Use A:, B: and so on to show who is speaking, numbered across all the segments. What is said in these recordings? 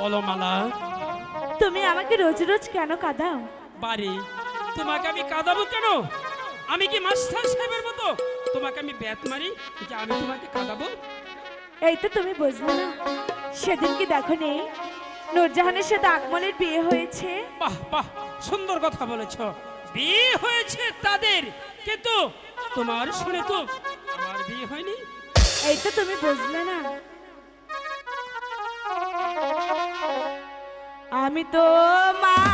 A: বলো মালা।
B: তুমি আমাকে রোজ রোজ কেন কাঁদাও?
A: বাড়ি তোমাকে আমি কাঁদাবো কেন? আমি কি মাস্টার সাহেবের মতো? তোমাকে আমি ব্যাত মারি যে আমি তোমাকে কাঁদাবো?
B: এই তো তুমি বুঝলে না। সেদিন কি দেখো নি নূরজাহানের সাথে আকমলের বিয়ে হয়েছে?
A: বাহ বাহ সুন্দর কথা বলেছ। বিয়ে হয়েছে তাদের কিন্তু তোমার শুনে তো আমার বিয়ে হয়নি।
B: এই তো তুমি বুঝলে না। তো মা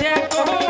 B: দেখো